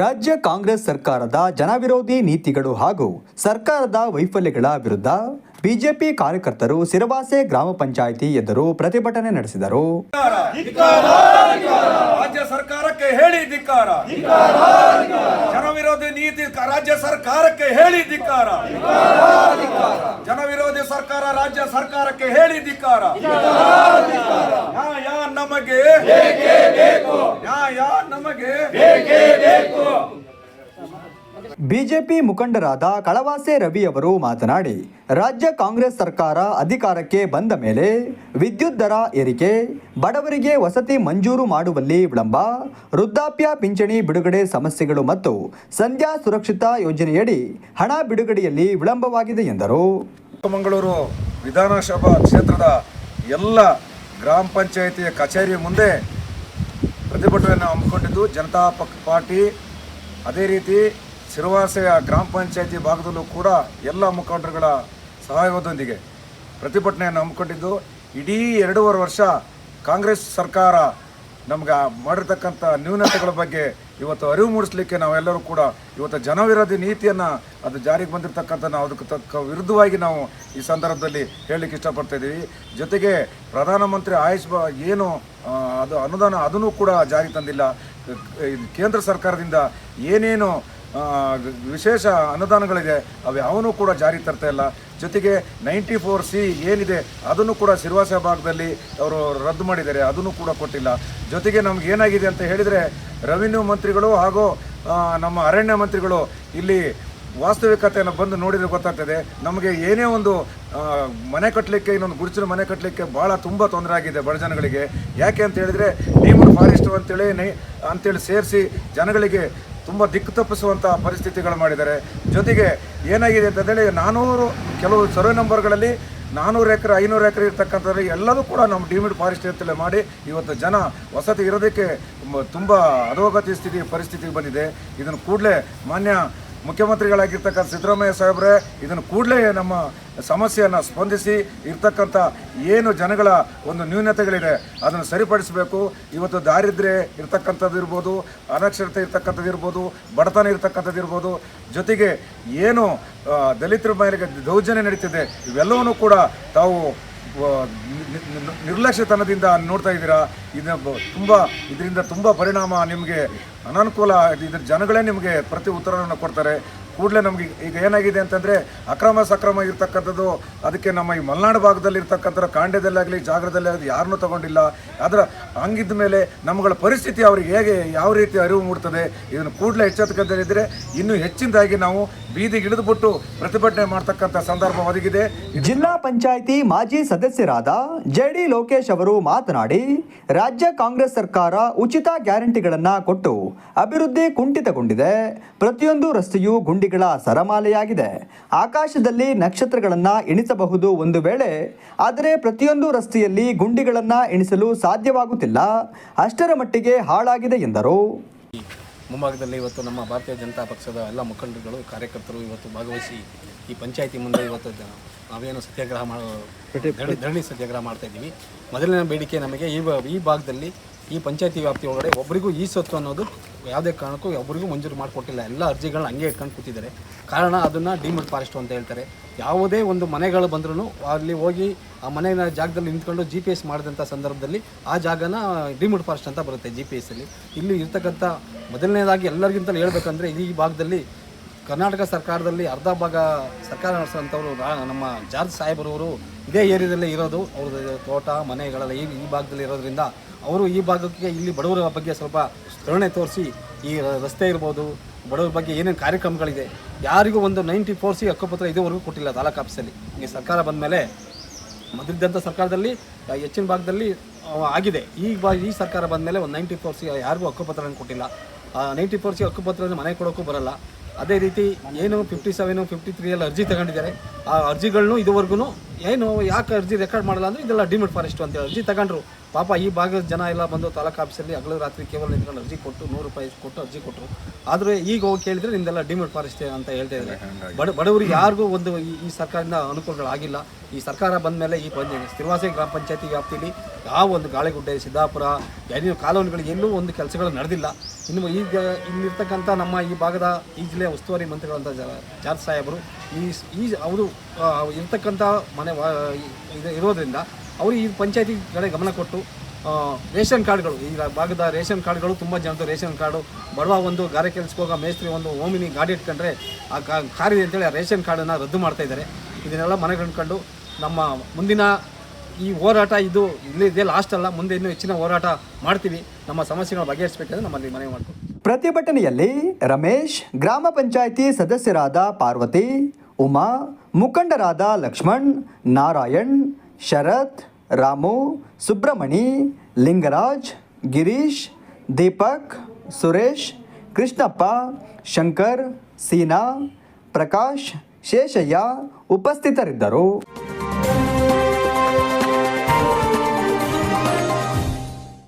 ರಾಜ್ಯ ಕಾಂಗ್ರೆಸ್ ಸರ್ಕಾರದ ಜನವಿರೋಧಿ ನೀತಿಗಳು ಹಾಗೂ ಸರ್ಕಾರದ ವೈಫಲ್ಯಗಳ ವಿರುದ್ಧ ಬಿಜೆಪಿ ಕಾರ್ಯಕರ್ತರು ಸಿರವಾಸೆ ಗ್ರಾಮ ಪಂಚಾಯಿತಿ ಎದುರು ಪ್ರತಿಭಟನೆ ನಡೆಸಿದರು. ರಾಜ್ಯ ಸರ್ಕಾರಕ್ಕೆ ಹೇಳಿ ಧಿಕ್ಕಾರ. ಜನವಿರೋಧಿ ನೀತಿ ರಾಜ್ಯ ಸರ್ಕಾರಕ್ಕೆ ಹೇಳಿ ಧಿಕ್ಕಾರ. ಜನವಿರೋಧಿ ಸರ್ಕಾರ ರಾಜ್ಯ ಸರ್ಕಾರಕ್ಕೆ ಹೇಳಿ ಧಿಕ್ಕಾರ. ನ್ಯಾಯ ನಮಗೆ ನ್ಯಾಯ ನಮಗೆ ಬಿಜೆಪಿ ಮುಖಂಡರಾದ ಕಳವಾಸೆ ರವಿ ಅವರು ಮಾತನಾಡಿ, ರಾಜ್ಯ ಕಾಂಗ್ರೆಸ್ ಸರ್ಕಾರ ಅಧಿಕಾರಕ್ಕೆ ಬಂದ ಮೇಲೆ ವಿದ್ಯುತ್ ದರ ಏರಿಕೆ, ಬಡವರಿಗೆ ವಸತಿ ಮಂಜೂರು ಮಾಡುವಲ್ಲಿ ವಿಳಂಬ, ವೃದ್ಧಾಪ್ಯ ಪಿಂಚಣಿ ಬಿಡುಗಡೆ ಸಮಸ್ಯೆಗಳು ಮತ್ತು ಸಂಧ್ಯಾ ಸುರಕ್ಷಿತ ಯೋಜನೆಯಡಿ ಹಣ ಬಿಡುಗಡೆಯಲ್ಲಿ ವಿಳಂಬವಾಗಿದೆ ಎಂದರು. ಚಿಕ್ಕಮಗಳೂರು ವಿಧಾನಸಭಾ ಕ್ಷೇತ್ರದ ಎಲ್ಲ ಗ್ರಾಮ ಪಂಚಾಯಿತಿಯ ಕಚೇರಿ ಮುಂದೆ ಪ್ರತಿಭಟನೆಯನ್ನು ಹಮ್ಮಿಕೊಂಡಿದ್ದು ಜನತಾ ಪಾರ್ಟಿ. ಅದೇ ರೀತಿ ಸಿರುವಾಸೆಯ ಗ್ರಾಮ ಪಂಚಾಯಿತಿ ಭಾಗದಲ್ಲೂ ಕೂಡ ಎಲ್ಲ ಮುಖಂಡರುಗಳ ಸಹಯೋಗದೊಂದಿಗೆ ಪ್ರತಿಭಟನೆಯನ್ನು ಹಮ್ಮಿಕೊಂಡಿದ್ದು, ಇಡೀ ಎರಡೂವರೆ ವರ್ಷ ಕಾಂಗ್ರೆಸ್ ಸರ್ಕಾರ ನಮ್ಗೆ ಮಾಡಿರ್ತಕ್ಕಂಥ ನ್ಯೂನತೆಗಳ ಬಗ್ಗೆ ಇವತ್ತು ಅರಿವು ಮೂಡಿಸ್ಲಿಕ್ಕೆ ನಾವೆಲ್ಲರೂ ಕೂಡ ಇವತ್ತು ಜನವಿರೋಧಿ ನೀತಿಯನ್ನು ಅದು ಜಾರಿಗೆ ಬಂದಿರತಕ್ಕಂಥ ನಾವು ಅದಕ್ಕೆ ತಕ್ಕ ವಿರುದ್ಧವಾಗಿ ನಾವು ಈ ಸಂದರ್ಭದಲ್ಲಿ ಹೇಳಲಿಕ್ಕೆ ಇಷ್ಟಪಡ್ತಾ ಇದ್ದೀವಿ. ಜೊತೆಗೆ ಪ್ರಧಾನಮಂತ್ರಿ ಆಯುಷ್ ಏನು ಅದು ಅನುದಾನ ಅದನ್ನು ಕೂಡ ಜಾರಿಗೆ ತಂದಿಲ್ಲ. ಕೇಂದ್ರ ಸರ್ಕಾರದಿಂದ ಏನೇನು ವಿಶೇಷ ಅನುದಾನಗಳಿದೆ ಅವು ಯಾವನೂ ಕೂಡ ಜಾರಿ ತರ್ತಾ ಇಲ್ಲ. ಜೊತೆಗೆ ನೈಂಟಿ ಫೋರ್ ಸಿ ಏನಿದೆ, ಅದನ್ನು ಕೂಡ ಸಿರ್ವಾಸ ಭಾಗದಲ್ಲಿ ಅವರು ರದ್ದು ಮಾಡಿದ್ದಾರೆ, ಅದನ್ನು ಕೂಡ ಕೊಟ್ಟಿಲ್ಲ. ಜೊತೆಗೆ ನಮ್ಗೆ ಏನಾಗಿದೆ ಅಂತ ಹೇಳಿದರೆ ರೆವಿನ್ಯೂ ಮಂತ್ರಿಗಳು ಹಾಗೂ ನಮ್ಮ ಅರಣ್ಯ ಮಂತ್ರಿಗಳು ಇಲ್ಲಿ ವಾಸ್ತವಿಕತೆಯನ್ನು ಬಂದು ನೋಡಿದ್ರೆ ಗೊತ್ತಾಗ್ತದೆ. ನಮಗೆ ಏನೇ ಒಂದು ಮನೆ ಕಟ್ಟಲಿಕ್ಕೆ ಇನ್ನೊಂದು ಗುರುಚಿನ ಮನೆ ಕಟ್ಟಲಿಕ್ಕೆ ಭಾಳ ತುಂಬ ತೊಂದರೆ ಆಗಿದೆ ಬಡ ಜನಗಳಿಗೆ ಯಾಕೆ ಅಂತ ಹೇಳಿದರೆ ನೀವು ಫಾರೆಸ್ಟ್ ಅಂತೇಳಿ, ನೈ, ಅಂತೇಳಿ ಸೇರಿಸಿ ಜನಗಳಿಗೆ ತುಂಬ ದಿಕ್ಕು ತಪ್ಪಿಸುವಂಥ ಪರಿಸ್ಥಿತಿಗಳು ಮಾಡಿದ್ದಾರೆ. ಜೊತೆಗೆ ಏನಾಗಿದೆ ಅಂತಂದೇಳಿ ನಾನೂರು, ಕೆಲವು ಸರ್ವೆ ನಂಬರ್ಗಳಲ್ಲಿ ನಾನ್ನೂರು ಎಕರೆ, ಐನೂರು ಎಕರೆ ಇರ್ತಕ್ಕಂಥದ್ದು ಎಲ್ಲದೂ ಕೂಡ ನಮ್ಮ ಡಿಮಿಡ್ ಫಾರೆಸ್ಟ್ ಅಂತಲೇ ಮಾಡಿ ಇವತ್ತು ಜನ ವಸತಿ ಇರೋದಕ್ಕೆ ತುಂಬ ಅಧೋಗತಿ ಸ್ಥಿತಿ ಪರಿಸ್ಥಿತಿಗೆ ಬಂದಿದೆ. ಇದನ್ನು ಕೂಡಲೇ ಮಾನ್ಯ ಮುಖ್ಯಮಂತ್ರಿಗಳಾಗಿರ್ತಕ್ಕಂಥ ಸಿದ್ದರಾಮಯ್ಯ ಸಾಹೇಬ್ರೆ, ಇದನ್ನು ಕೂಡಲೇ ನಮ್ಮ ಸಮಸ್ಯೆಯನ್ನು ಸ್ಪಂದಿಸಿ ಇರ್ತಕ್ಕಂಥ ಏನು ಜನಗಳ ಒಂದು ನ್ಯೂನತೆಗಳಿದೆ, ಅದನ್ನು ಸರಿಪಡಿಸಬೇಕು. ಇವತ್ತು ದಾರಿದ್ರ್ಯ ಇರ್ತಕ್ಕಂಥದ್ದು ಇರ್ಬೋದು, ಅನಕ್ಷರತೆ ಇರ್ತಕ್ಕಂಥದ್ದು ಇರ್ಬೋದು, ಬಡತನ ಇರ್ತಕ್ಕಂಥದ್ದು ಇರ್ಬೋದು, ಜೊತೆಗೆ ಏನು ದಲಿತರ ಮೇಲೆ ದೌರ್ಜನ್ಯ ನಡೀತಿದೆ, ಇವೆಲ್ಲವನ್ನೂ ಕೂಡ ತಾವು ನಿರ್ಲಕ್ಷ್ಯತನದಿಂದ ನೋಡ್ತಾ ಇದ್ದೀರಾ. ಇದು ಬ- ತುಂಬ, ಇದರಿಂದ ತುಂಬ ಪರಿಣಾಮ ನಿಮಗೆ ಅನಾನುಕೂಲ ಇದ್ರ ಜನಗಳೇ ನಿಮಗೆ ಪ್ರತಿ ಉತ್ತರವನ್ನು ಕೊಡ್ತಾರೆ. ಕೂಡಲೇ ನಮಗೆ ಈಗ ಏನಾಗಿದೆ ಅಂತಂದರೆ ಅಕ್ರಮ ಸಕ್ರಮ ಇರ್ತಕ್ಕಂಥದ್ದು ಅದಕ್ಕೆ ನಮ್ಮ ಈ ಮಲೆನಾಡು ಭಾಗದಲ್ಲಿ ಇರ್ತಕ್ಕಂಥ ಕಾಂಡ್ಯದಲ್ಲಾಗಲಿ ಜಾಗರದಲ್ಲಾಗಲಿ ಯಾರನ್ನೂ ತಗೊಂಡಿಲ್ಲ. ಅದರ ಹಂಗಿದ್ದ ಮೇಲೆ ನಮ್ಮಗಳ ಪರಿಸ್ಥಿತಿ ಅವ್ರಿಗೆ ಹೇಗೆ ಯಾವ ರೀತಿ ಅರಿವು ಮೂಡ್ತದೆ, ಇದನ್ನು ಕೂಡಲೇ ಎಚ್ಚೆತ್ತುಕೊಂಡಿದ್ದರೆ ಇನ್ನೂ ಹೆಚ್ಚಿನದಾಗಿ ನಾವು ಬೀದಿಗೆ ಇಳಿದುಬಿಟ್ಟು ಪ್ರತಿಭಟನೆ ಮಾಡ್ತಕ್ಕಂಥ ಸಂದರ್ಭ ಒದಗಿದೆ. ಜಿಲ್ಲಾ ಪಂಚಾಯಿತಿ ಮಾಜಿ ಸದಸ್ಯರಾದ ಜೆಡಿ ಲೋಕೇಶ್ ಅವರು ಮಾತನಾಡಿ, ರಾಜ್ಯ ಕಾಂಗ್ರೆಸ್ ಸರ್ಕಾರ ಉಚಿತ ಗ್ಯಾರಂಟಿಗಳನ್ನು ಕೊಟ್ಟು ಅಭಿವೃದ್ಧಿ ಕುಂಠಿತಗೊಂಡಿದೆ. ಪ್ರತಿಯೊಂದು ರಸ್ತೆಯೂ ಗುಂಡಿಗಳ ಸರಮಾಲೆಯಾಗಿದೆ. ಆಕಾಶದಲ್ಲಿ ನಕ್ಷತ್ರಗಳನ್ನು ಎಣಿಸಬಹುದು ಒಂದು ವೇಳೆ, ಆದರೆ ಪ್ರತಿಯೊಂದು ರಸ್ತೆಯಲ್ಲಿ ಗುಂಡಿಗಳನ್ನು ಎಣಿಸಲು ಸಾಧ್ಯವಾಗುತ್ತಿಲ್ಲ. ಅಷ್ಟರ ಮಟ್ಟಿಗೆ ಹಾಳಾಗಿದೆ ಎಂದರು. ಮುಂಭಾಗದಲ್ಲಿ ಇವತ್ತು ನಮ್ಮ ಭಾರತೀಯ ಜನತಾ ಪಕ್ಷದ ಎಲ್ಲ ಮುಖಂಡರುಗಳು, ಕಾರ್ಯಕರ್ತರು ಇವತ್ತು ಭಾಗವಹಿಸಿ ಈ ಪಂಚಾಯಿತಿ ಮುಂದೆ ಇವತ್ತು ನಾವೇನು ಸತ್ಯಾಗ್ರಹ ಮಾಡೋ ಧರಣಿ ಸತ್ಯಾಗ್ರಹ ಮಾಡ್ತಾ ಇದ್ದೀವಿ. ಮೊದಲನೇ ಬೇಡಿಕೆ ನಮಗೆ ಈ ಈ ಭಾಗದಲ್ಲಿ ಈ ಪಂಚಾಯತಿ ವ್ಯಾಪ್ತಿ ಒಳಗಡೆ ಒಬ್ಬರಿಗೂ ಈ ಸ್ವತ್ತು ಅನ್ನೋದು ಯಾವುದೇ ಕಾರಣಕ್ಕೂ ಒಬ್ಬರಿಗೂ ಮಂಜೂರು ಮಾಡಿಕೊಟ್ಟಿಲ್ಲ. ಎಲ್ಲ ಅರ್ಜಿಗಳನ್ನ ಹಂಗೆ ಇಟ್ಕೊಂಡು ಕೂತಿದ್ದಾರೆ. ಕಾರಣ ಅದನ್ನು ಡಿಮಡ್ ಫಾರೆಸ್ಟ್ ಅಂತ ಹೇಳ್ತಾರೆ. ಯಾವುದೇ ಒಂದು ಮನೆಗಳು ಬಂದ್ರೂ ಅಲ್ಲಿ ಹೋಗಿ ಆ ಮನೆಯ ಜಾಗದಲ್ಲಿ ನಿಂತ್ಕೊಂಡು ಜಿ ಪಿ ಎಸ್ ಮಾಡಿದಂಥ ಸಂದರ್ಭದಲ್ಲಿ ಆ ಜಾಗನ ಡಿಮಡ್ ಫಾರೆಸ್ಟ್ ಅಂತ ಬರುತ್ತೆ ಜಿ ಪಿ ಎಸ್ಸಲ್ಲಿ ಇಲ್ಲಿ ಇರ್ತಕ್ಕಂಥ ಮೊದಲನೇದಾಗಿ ಎಲ್ಲರಿಗಿಂತಲೂ ಹೇಳ್ಬೇಕಂದ್ರೆ ಈ ಭಾಗದಲ್ಲಿ ಕರ್ನಾಟಕ ಸರ್ಕಾರದಲ್ಲಿ ಅರ್ಧ ಭಾಗ ಸರ್ಕಾರ ನಡೆಸೋಂಥವ್ರು ನಮ್ಮ ಜಾರ್ಜ್ ಸಾಹೇಬರವರು ಇದೇ ಏರಿಯಾದಲ್ಲೇ ಇರೋದು. ಅವ್ರದ್ದು ತೋಟ, ಮನೆಗಳೆಲ್ಲ ಈ ಈ ಭಾಗದಲ್ಲಿ ಇರೋದ್ರಿಂದ ಅವರು ಈ ಭಾಗಕ್ಕೆ ಇಲ್ಲಿ ಬಡವರ ಬಗ್ಗೆ ಸ್ವಲ್ಪ ಕರುಣೆ ತೋರಿಸಿ ಈ ರಸ್ತೆ ಇರ್ಬೋದು, ಬಡವರ ಬಗ್ಗೆ ಏನೇನು ಕಾರ್ಯಕ್ರಮಗಳಿದೆ. ಯಾರಿಗೂ ಒಂದು ನೈಂಟಿ ಫೋರ್ ಸಿ ಹಕ್ಕುಪತ್ರ ಇದುವರೆಗೂ ಕೊಟ್ಟಿಲ್ಲ ತಾಲೂಕು ಆಫೀಸಲ್ಲಿ. ಈ ಸರ್ಕಾರ ಬಂದ ಮೇಲೆ ಮೊದಲಿದ್ದಂಥ ಸರ್ಕಾರದಲ್ಲಿ ಹೆಚ್ಚಿನ ಭಾಗದಲ್ಲಿ ಆಗಿದೆ. ಈ ಬಾ ಈ ಸರ್ಕಾರ ಬಂದ ಮೇಲೆ ಒಂದು ನೈಂಟಿ ಫೋರ್ ಸಿ ಯಾರಿಗೂ ಹಕ್ಕುಪತ್ರನ ಕೊಟ್ಟಿಲ್ಲ. ನೈಂಟಿ ಫೋರ್ ಸಿ ಹಕ್ಕುಪತ್ರ ಮನೆ ಕೊಡೋಕ್ಕೂ ಬರಲ್ಲ. ಅದೇ ರೀತಿ ಏನು ಫಿಫ್ಟಿ ಸೆವೆನು ಫಿಫ್ಟಿ ತ್ರೀಯಲ್ಲಿ ಅರ್ಜಿ ತಗೊಂಡಿದ್ದಾರೆ. ಆ ಅರ್ಜಿಗಳನ್ನು ಇದುವರೆಗೂ ಏನು ಯಾಕೆ ಅರ್ಜಿ ರೆಕಾರ್ಡ್ ಮಾಡಲ್ಲ ಅಂದರೆ ಇದೆಲ್ಲ ಡಿಮಿಟ್ ಫಾರೆಸ್ಟ್ ಅಂತ ಅರ್ಜಿ ತಗೊಂಡ್ರು. ಪಾಪ ಈ ಭಾಗದ ಜನ ಎಲ್ಲ ಬಂದು ತಾಲೂಕು ಆಫೀಸಲ್ಲಿ ಹಗಲು ರಾತ್ರಿ ಕೇವಲ ನಿಂತ್ಕೊಂಡು ಅರ್ಜಿ ಕೊಟ್ಟು ನೂರು ರೂಪಾಯಿ ಕೊಟ್ಟು ಅರ್ಜಿ ಕೊಟ್ಟರು. ಆದರೆ ಈಗ ಹೋಗಿ ಕೇಳಿದರೆ ನಿಮ್ದೆಲ್ಲ ಡಿಮಿಟ್ ಫಾರೆಸ್ಟ್ ಅಂತ ಹೇಳ್ತಾ ಇದ್ದಾರೆ. ಬಡ ಬಡವರಿಗೆ ಯಾರಿಗೂ ಒಂದು ಈ ಸರ್ಕಾರದಿಂದ ಅನುಕೂಲಗಳಾಗಿಲ್ಲ. ಈ ಸರ್ಕಾರ ಬಂದ ಮೇಲೆ ಈ ಪಂಚ ಸ್ಥಿರವಾಸಿ ಗ್ರಾಮ ಪಂಚಾಯತಿ ವ್ಯಾಪ್ತಿಯಲ್ಲಿ ಯಾವ ಒಂದು ಗಾಳಿಗುಡ್ಡೆ ಸಿದ್ದಾಪುರ ಯಾವ್ದು ಕಾಲೋನಿಗಳಿಗೆ ಎಲ್ಲೂ ಒಂದು ಕೆಲಸಗಳು ನಡೆದಿಲ್ಲ. ಇನ್ನು ಈಗ ಇಲ್ಲಿರ್ತಕ್ಕಂಥ ನಮ್ಮ ಈ ಭಾಗದ ಈ ಜಿಲ್ಲೆಯ ಉಸ್ತುವಾರಿ ಮಂತ್ರಿಗಳಂತ ಜ- ಜಾರ್ಜ್ ಸಾಹೇಬರು ಈ ಈ ಅವರು ಇರ್ತಕ್ಕಂಥ ಮನೆ ಇರೋದ್ರಿಂದ ಅವರು ಈ ಪಂಚಾಯತಿ ಕಡೆ ಗಮನ ಕೊಟ್ಟು ರೇಷನ್ ಕಾರ್ಡ್ಗಳು, ಈ ಭಾಗದ ರೇಷನ್ ಕಾರ್ಡ್ಗಳು, ತುಂಬ ಜನದ್ದು ರೇಷನ್ ಕಾರ್ಡು, ಬಡವ ಒಂದು ಗಾರೆ ಹೋಗೋ ಮೇಸ್ತ್ರಿ ಒಂದು ಓಮಿನಿ ಗಾಡಿ ಇಟ್ಕೊಂಡ್ರೆ ಆ ಕಾ- ಕಾರ್ ಇದೆ ಅಂತೇಳಿ ಆ ರೇಷನ್ ಕಾರ್ಡನ್ನು ರದ್ದು ಮಾಡ್ತಾ ಇದ್ದಾರೆ ಇದನ್ನೆಲ್ಲ ಮನಗಂಡ್ಕೊಂಡು ನಮ್ಮ ಮುಂದಿನ ಈ ಹೋರಾಟ ಇದು ಇಲ್ಲಿ ಇದೇ ಲಾಸ್ಟ್ ಅಲ್ಲ, ಮುಂದೆ ಇನ್ನೂ ಹೆಚ್ಚಿನ ಹೋರಾಟ ಮಾಡ್ತೀವಿ. ನಮ್ಮ ಸಮಸ್ಯೆಗಳು ಬಗೆಹರಿಸಬೇಕಂದ್ರೆ ನಮ್ಮಲ್ಲಿ ಮನವಿ ಮಾಡ್ತೀವಿ ಪ್ರತಿಭಟನೆಯಲ್ಲಿ ರಮೇಶ್, ಗ್ರಾಮ ಪಂಚಾಯಿತಿ ಸದಸ್ಯರಾದ ಪಾರ್ವತಿ, ಉಮಾ, ಮುಖಂಡರಾದ ಲಕ್ಷ್ಮಣ್, ನಾರಾಯಣ್, ಶರತ್ ರಾಮು ಸುಬ್ರಮಣಿ ಲಿಂಗರಾಜ್ ಗಿರೀಶ್ ದೀಪಕ್ ಸುರೇಶ್ ಕೃಷ್ಣಪ್ಪ ಶಂಕರ್ ಸೀನಾ ಪ್ರಕಾಶ್ ಶೇಷಯ್ಯ ಉಪಸ್ಥಿತರಿದ್ದರು.